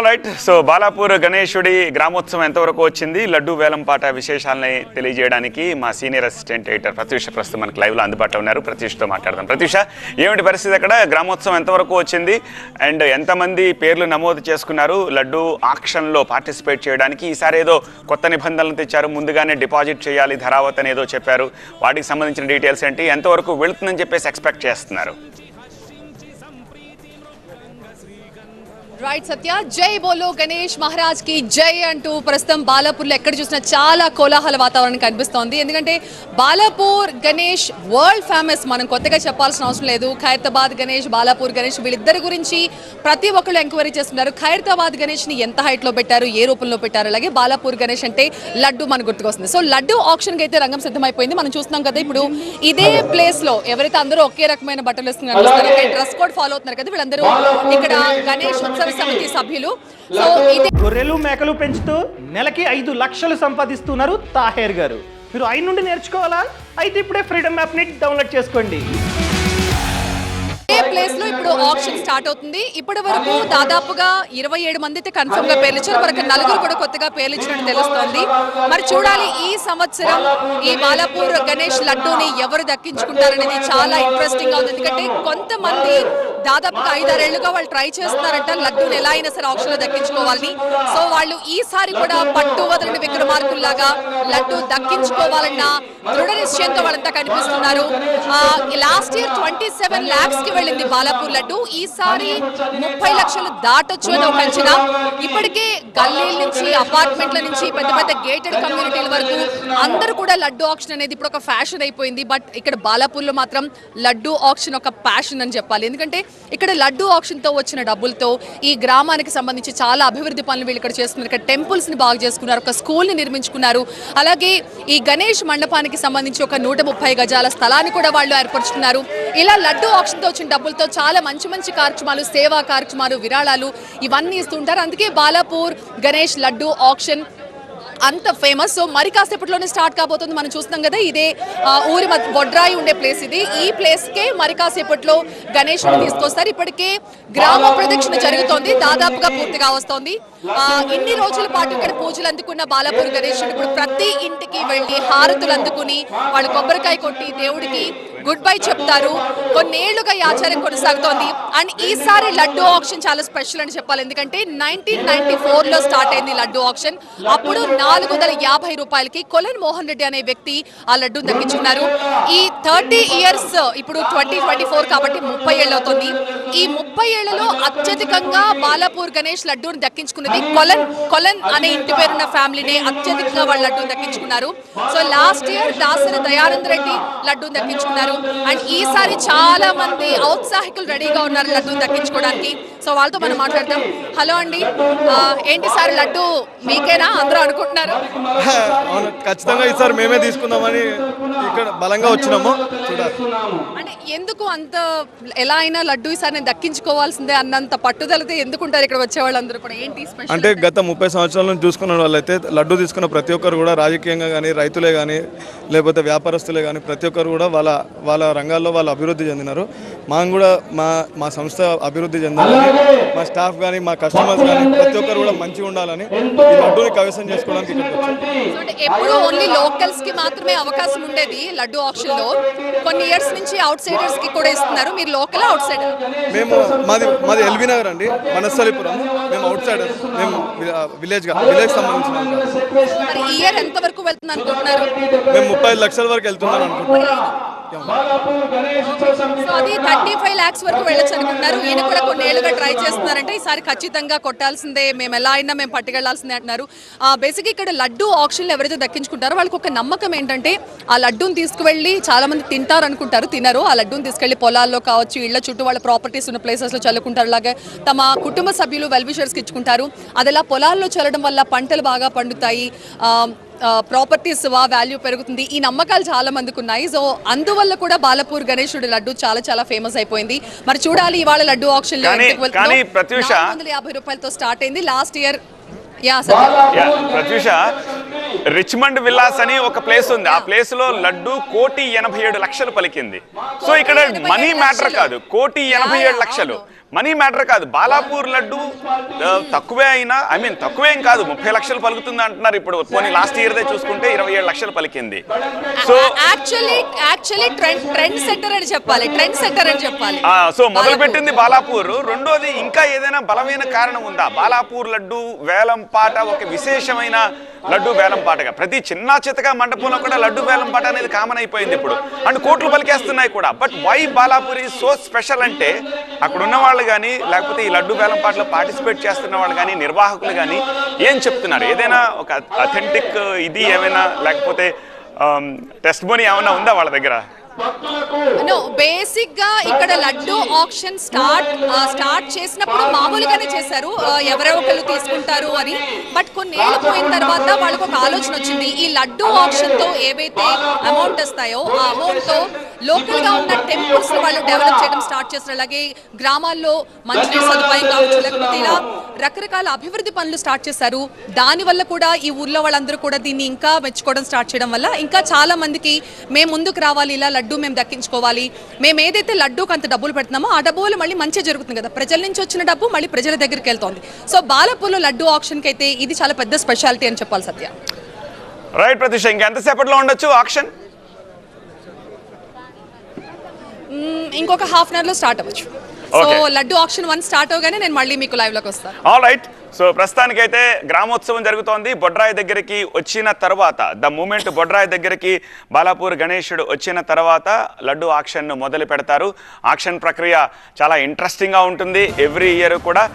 Right so Balapur గణేశుడి గ్రామోత్సవం ఎంతవరకు వచ్చింది? లడ్డు వేలంపాట విశేషాలని తెలియజేయడానికి మా సీనియర్ అసిస్టెంట్ ఎడిటర్ ప్రత్యూష ప్రస్తుతం మనకి లైవ్లో అందుబాటులో ఉన్నారు. ప్రత్యూషతో మాట్లాడదాం. ప్రత్యూష ఏమిటి పరిస్థితి అక్కడ? గ్రామోత్సవం ఎంతవరకు వచ్చింది? అండ్ ఎంతమంది పేర్లు నమోదు చేసుకున్నారు? లడ్డు ఆక్షన్లో పార్టిసిపేట్ చేయడానికి ఈసారి ఏదో కొత్త నిబంధనలు తెచ్చారు. ముందుగానే డిపాజిట్ చేయాలి ధరావత్ అని ఏదో చెప్పారు. వాటికి సంబంధించిన డీటెయిల్స్ ఏంటి? ఎంతవరకు వెళుతుందని చెప్పేసి ఎక్స్పెక్ట్ చేస్తున్నారు? రైట్ సత్య జై బోలో గణేష్ మహారాజ్కి జై అంటూ ప్రస్తుతం బాలాపూర్లో ఎక్కడ చూసినా చాలా కోలాహల వాతావరణం కనిపిస్తోంది. ఎందుకంటే బాలాపూర్ గణేష్ వరల్డ్ ఫేమస్ మనం కొత్తగా చెప్పాల్సిన అవసరం లేదు. ఖైరతాబాద్ గణేష్ బాలాపూర్ గణేష్ వీళ్ళిద్దరి గురించి ప్రతి ఒక్కళ్ళు ఎంక్వైరీ చేస్తున్నారు. ఖైరతాబాద్ గణేష్ని ఎంత హైట్లో పెట్టారు ఏ రూపంలో పెట్టారు? అలాగే బాలాపూర్ గణేష్ అంటే లడ్డు మనకు గుర్తుకొస్తుంది సో లడ్డు ఆప్షన్కి అయితే రంగం సిద్ధమైపోయింది. మనం చూస్తున్నాం కదా ఇప్పుడు ఇదే ప్లేస్లో ఎవరైతే అందరూ ఒకే రకమైన బట్టలు వేస్తున్నారు డ్రెస్ కోడ్ ఫాలో అవుతున్నారు కదా వీళ్ళందరూ ఇక్కడ గణేష్ ఉత్సవ సమితి సభ్యులు. సో ఇదే గొర్రెలు మేకలు పెంచుతూ నెలకి ఐదు లక్షలు సంపాదిస్తున్నారు తాహేర్ గారు. మీరు ఆయన నుండి నేర్చుకోవాలా? అయితే ఇప్పుడే ఫ్రీడమ్ యాప్ని డౌన్లోడ్ చేసుకోండి. ప్లేస్లో ఇప్పుడు ఆప్షన్ స్టార్ట్ అవుతుంది? ఇప్పటి వరకు దాదాపుగా ఇరవై ఏడు మంది అయితే కన్ఫర్మ్గా పేర్లు ఇచ్చారు మరొక నలుగురు కూడా కొత్తగా పేర్లు ఇచ్చినట్టు తెలుస్తోంది. మరి చూడాలి ఈ సంవత్సరం ఈ బాలాపూర్ గణేష్ లడ్డూని ఎవరు దక్కించుకుంటారనేది చాలా ఇంట్రెస్టింగ్గా ఉంది. ఎందుకంటే కొంతమంది దాదాపుగా ఐదారేళ్ళుగా వాళ్ళు ట్రై చేస్తున్నారంట లడ్డూని ఎలా అయినా సరే ఆప్షన్లో దక్కించుకోవాలని. సో వాళ్ళు ఈసారి కూడా పట్టు వదలని విక్రమార్కుల్లాగా లడ్డు దక్కించుకోవాలన్న దృఢ నిశ్చయంతో వాళ్ళంతా కనిపిస్తున్నారు. లాస్ట్ ఇయర్ ట్వంటీ సెవెన్ లాక్స్కి వెళ్ళింది బాలాపూర్ లడ్డు. ఈసారి ముప్పై లక్షలు దాటొచ్చు అని ఒక అంచనా. ఇప్పటికే గల్లీల నుంచి అపార్ట్మెంట్ల నుంచి పెద్ద పెద్ద గేటెడ్ కమ్యూనిటీల వరకు అందరూ కూడా లడ్డు ఆప్షన్ అనేది ఇప్పుడు ఒక ఫ్యాషన్ అయిపోయింది. బట్ ఇక్కడ బాలాపూర్లో మాత్రం లడ్డు ఆప్షన్ ఒక ప్యాషన్ అని చెప్పాలి. ఎందుకంటే ఇక్కడ లడ్డు ఆక్షన్తో వచ్చిన డబ్బులతో ఈ గ్రామానికి సంబంధించి చాలా అభివృద్ధి పనులు వీళ్ళు ఇక్కడ చేస్తున్నారు. ఇక్కడ టెంపుల్స్ని బాగు చేసుకున్నారు. ఒక స్కూల్ని నిర్మించుకున్నారు. అలాగే ఈ గణేష్ మండపానికి సంబంధించి ఒక నూట ముప్పై గజాల స్థలాన్ని కూడా వాళ్ళు ఏర్పరుచుకున్నారు. ఇలా లడ్డూ ఆప్షన్తో వచ్చిన డబ్బులతో చాలా మంచి మంచి కార్యక్రమాలు సేవా కార్యక్రమాలు విరాళాలు ఇవన్నీ ఇస్తుంటారు. అందుకే బాలాపూర్ గణేష్ లడ్డూ ఆప్షన్ అంత ఫేమస్ సో మరి కాసేపట్లోనే స్టార్ట్ కాబోతుంది. మనం చూస్తున్నాం కదా ఇదే ఆ, ఊరి మధ్య బొడ్రాయి ఉండే ప్లేస్ ఇది. ఈ ప్లేస్ కే మరి కాసేపట్లో గణేష్ తీసుకొస్తారు. ఇప్పటికే గ్రామ ప్రదక్షిణ జరుగుతోంది. దాదాపుగా పూర్తిగా వస్తోంది. ఇన్ని రోజుల పాటు ఇక్కడ పూజలు అందుకున్న బాలాపూర్ గణేశుడు ఇప్పుడు ప్రతి ఇంటికి వెళ్ళి హారతులు అందుకుని వాళ్ళు కొబ్బరికాయ కొట్టి దేవుడికి గుడ్ బై చెప్తారు. కొన్నేళ్ళుగా ఈ ఆచారం కొనసాగుతోంది. అండ్ ఈసారి లడ్డు ఆప్షన్ చాలా స్పెషల్ అని చెప్పాలి. ఎందుకంటే నైన్టీన్ నైన్టీ ఫోర్లో స్టార్ట్ అయింది లడ్డు ఆప్షన్. అప్పుడు నాలుగు వందల యాభై రూపాయలకి కొలన్ మోహన్ రెడ్డి అనే వ్యక్తి ఆ లడ్డు దక్కించున్నారు. ఈ థర్టీ ఇయర్స్ ఇప్పుడు ట్వంటీ ట్వంటీ ఫోర్ కాబట్టి ముప్పై ఏళ్ళు అవుతుంది. ఈ ముప్పై ఏళ్ళలో అత్యధికంగా బాలాపూర్ గణేష్ లడ్డూని దక్కించుకున్నది కొలన్ కొలన్ అనే ఇంటి పేరున్న ఫ్యామిలీనే అత్యధికంగా వాళ్ళ లడ్డూని దక్కించుకున్నారు. So last year Dasari Dayanand Reddy లడ్డూని దక్కించుకున్నారు. అండ్ ఈసారి చాలా మంది ఔత్సాహికులు రెడీగా ఉన్నారు లడ్డూని దక్కించుకోవడానికి. సో వాళ్ళతో మనం మాట్లాడదాం. హలో అండి. ఏంటి సార్ లడ్డు మీకేనా? అందరూ అనుకుంటున్నారు. అవును ఖచ్చితంగా ఈసారి మేమే తీసుకుందామని ఇక్కడ బలంగా వచ్చినాము. అంటే ఎందుకు అంత ఎలా అయినా లడ్డు ఈసారి నేను దక్కించుకోవాల్సిందే అన్నంత పట్టుదలతో ఎందుకుంటారు ఇక్కడ వచ్చే వాళ్ళందరూ కూడా? ఏంటి అంటే గత ముప్పై సంవత్సరాల నుంచి చూసుకున్న వాళ్ళైతే లడ్డు తీసుకున్న ప్రతి ఒక్కరు కూడా రాజకీయంగా కానీ రైతులే కానీ లేకపోతే వ్యాపారస్తులే కానీ ప్రతి ఒక్కరు కూడా వాళ్ళ వాళ్ళ రంగాల్లో వాళ్ళు అభివృద్ధి చెందినారు. మాకు కూడా మా మా సంస్థ అభివృద్ధి చెందాలని మా స్టాఫ్ కానీ మా కస్టమర్స్ కానీ ప్రతి ఒక్కరు కూడా మంచిగా ఉండాలని ఈ లడ్డూని కవిసం చేసుకోవడానికి ఎప్పుడు ఓన్లీ లోకల్స్కి మాత్రమే అవకాశం ఉండేది లడ్డు ఆప్షన్లో. కొన్ని ఇయర్స్ నుంచి అవుట్ సైడర్స్కి కూడా ఇస్తున్నారు. మీరు లోకల్ అవుట్ సైడర్ మేము మాది మాది ఎల్బీ నగర్ అండి. మనస్థలిపురం మేము అవుట్ సైడర్ మేము విలేజ్ విలేజ్ సంబంధించిన ఇయర్ ఎంత వరకు వెళ్తుంది అనుకుంటున్నారు మేము ముప్పై లక్షల వరకు వెళ్తున్నాం సో అది థర్టీ ఫైవ్ లాక్స్ వరకు వెళ్ళొచ్చు అనుకుంటున్నారు. ఈయన కూడా కొన్ని ఏళ్ళుగా ట్రై చేస్తున్నారంటే ఈసారి ఖచ్చితంగా కొట్టాల్సిందే. మేము ఎలా అయినా మేము పట్టుకెళ్ళాల్సిందే అంటున్నారు. బేసిక్ ఇక్కడ లడ్డు ఆప్షన్లు ఎవరైతే దక్కించుకుంటారో వాళ్ళకి ఒక నమ్మకం ఏంటంటే ఆ లడ్డూని తీసుకువెళ్ళి చాలా మంది తింటారు అనుకుంటారు తినరు. ఆ లడ్డూని తీసుకెళ్ళి పొలాల్లో కావచ్చు ఇళ్ళ చుట్టూ వాళ్ళ ప్రాపర్టీస్ ఉన్న ప్లేసెస్లో చల్లుకుంటారు అలాగే తమ కుటుంబ సభ్యులు వెల్విషర్స్కి ఇచ్చుకుంటారు. అది అలా పొలాల్లో చల్లడం వల్ల పంటలు బాగా పండుతాయి. ప్రాపర్టీస్ వాల్యూ పెరుగుతుంది. ఈ నమ్మకాలు చాలా మందికి ఉన్నాయి. సో అందువల్ల కూడా బాలపూర్ గణేశుడి లడ్డు చాలా చాలా ఫేమస్ అయిపోయింది. మరి చూడాలి ఇవాళ లడ్డు ఆప్షన్ వందల యాభై రూపాయలతో స్టార్ట్ అయింది. Last year Pratyusha Richmond villas అని ఒక ప్లేస్ ఉంది. ఆ ప్లేస్లో లడ్డు కోటి ఎనభై ఏడు లక్షలు పలికింది. సో ఇక్కడ మనీ మ్యాటర్. కాదు. కోటి ఎనభై ఏడు లక్షలు. మనీ మ్యాటర్ కాదు. బాలాపూర్ లడ్డు తక్కువే అయినా ఐ మీన్ తక్కువేం కాదు. ముప్పై లక్షలు పలుకుతుంది అంటున్నారు. ఇప్పుడు పోనీ లాస్ట్ ఇయర్ దే చూసుకుంటే ఇరవై ఏడు లక్షలు పలికింది. So actually actually trend trendsetter అని చెప్పాలి. ట్రెండ్ సెట్టర్ అని చెప్పాలి. సో మొదలు పెట్టింది బాలాపూర్. రెండోది ఇంకా ఏదైనా బలమైన కారణం ఉందా? బాలాపూర్ లడ్డు వేలం పాట ఒక విశేషమైన లడ్డు వేలం పాటగా. ప్రతి చిన్న చితక మండపంలో కూడా లడ్డు వేలం పాట అనేది కామన్ అయిపోయింది ఇప్పుడు. అండ్ కోట్లు పలికేస్తున్నాయి కూడా. But why Balapur so special అంటే అక్కడ ఉన్న వాళ్ళు కానీ లేకపోతే ఈ లడ్డు బేలం పాటలో పార్టిసిపేట్ చేస్తున్న వాళ్ళు కానీ నిర్వాహకులు కానీ ఏం చెప్తున్నారు? ఏదైనా ఒక అథెంటిక్ ఇది ఏమైనా లేకపోతే టెస్ట్ మనీ ఏమైనా ఉందా వాళ్ళ దగ్గర? బేసిక్గా ఇక్కడ లడ్డు ఆప్షన్ స్టార్ట్ స్టార్ట్ చేసినప్పుడు మామూలుగానే చేశారు. ఎవరో ఒకళ్ళు తీసుకుంటారు అని. బట్ కొన్ని ఏళ్ళు పోయిన తర్వాత వాళ్ళకు ఒక ఆలోచన వచ్చింది. ఈ లడ్డు ఆప్షన్తో ఏవైతే అమౌంట్ వస్తాయో ఆ అమౌంట్తో లోకల్గా ఉన్న టెంపుల్స్ వాళ్ళు డెవలప్ చేయడం స్టార్ట్ చేస్తారు అలాగే గ్రామాల్లో మంచినీటి సదుపాయం కావచ్చు లేకపోతే ఇలా రకరకాల అభివృద్ధి పనులు స్టార్ట్ చేశారు. దాని వల్ల కూడా ఈ ఊర్లో వాళ్ళందరూ కూడా దీన్ని ఇంకా మెచ్చుకోవడం స్టార్ట్ చేయడం వల్ల ఇంకా చాలా మందికి మేము ముందుకు రావాలి ఇలా లడ్డు మేము దక్కించుకోవాలి. మేము ఏదైతే లడ్డూకి అంత డబ్బులు పెడుతున్నామో ఆ డబ్బు వల్ల మళ్ళీ మంచి జరుగుతుంది కదా. ప్రజల నుంచి వచ్చిన డబ్బు మళ్ళీ ప్రజల దగ్గరికి వెళ్తోంది. సో బాలపూర్లో లడ్డు ఆప్షన్కి అయితే ఇది చాలా పెద్ద స్పెషాలిటీ అని చెప్పాలి సత్య. రైట్ ప్రతిష్ట ఇంకెంతసేపట్లో ఉండొచ్చు ఆక్షన్ మ్మ్, ఇంకొక హాఫ్ అన్ అవర్లో స్టార్ట్ అవ్వచ్చు. So. Laddu option one start అవగానే నేను మళ్ళీ మీకు లైవ్లోకి వస్తాను. ఆల్ రైట్ సో ప్రస్తుతానికైతే గ్రామోత్సవం జరుగుతోంది. బొడ్రాయి దగ్గరికి వచ్చిన తర్వాత ద మూమెంట్ బొడ్రాయి దగ్గరికి బాలాపూర్ గణేశుడు వచ్చిన తర్వాత లడ్డు ఆక్షన్ను మొదలు పెడతారు ఆక్షన్ ప్రక్రియ చాలా ఇంట్రెస్టింగ్గా ఉంటుంది. ఎవ్రీ ఇయర్ కూడా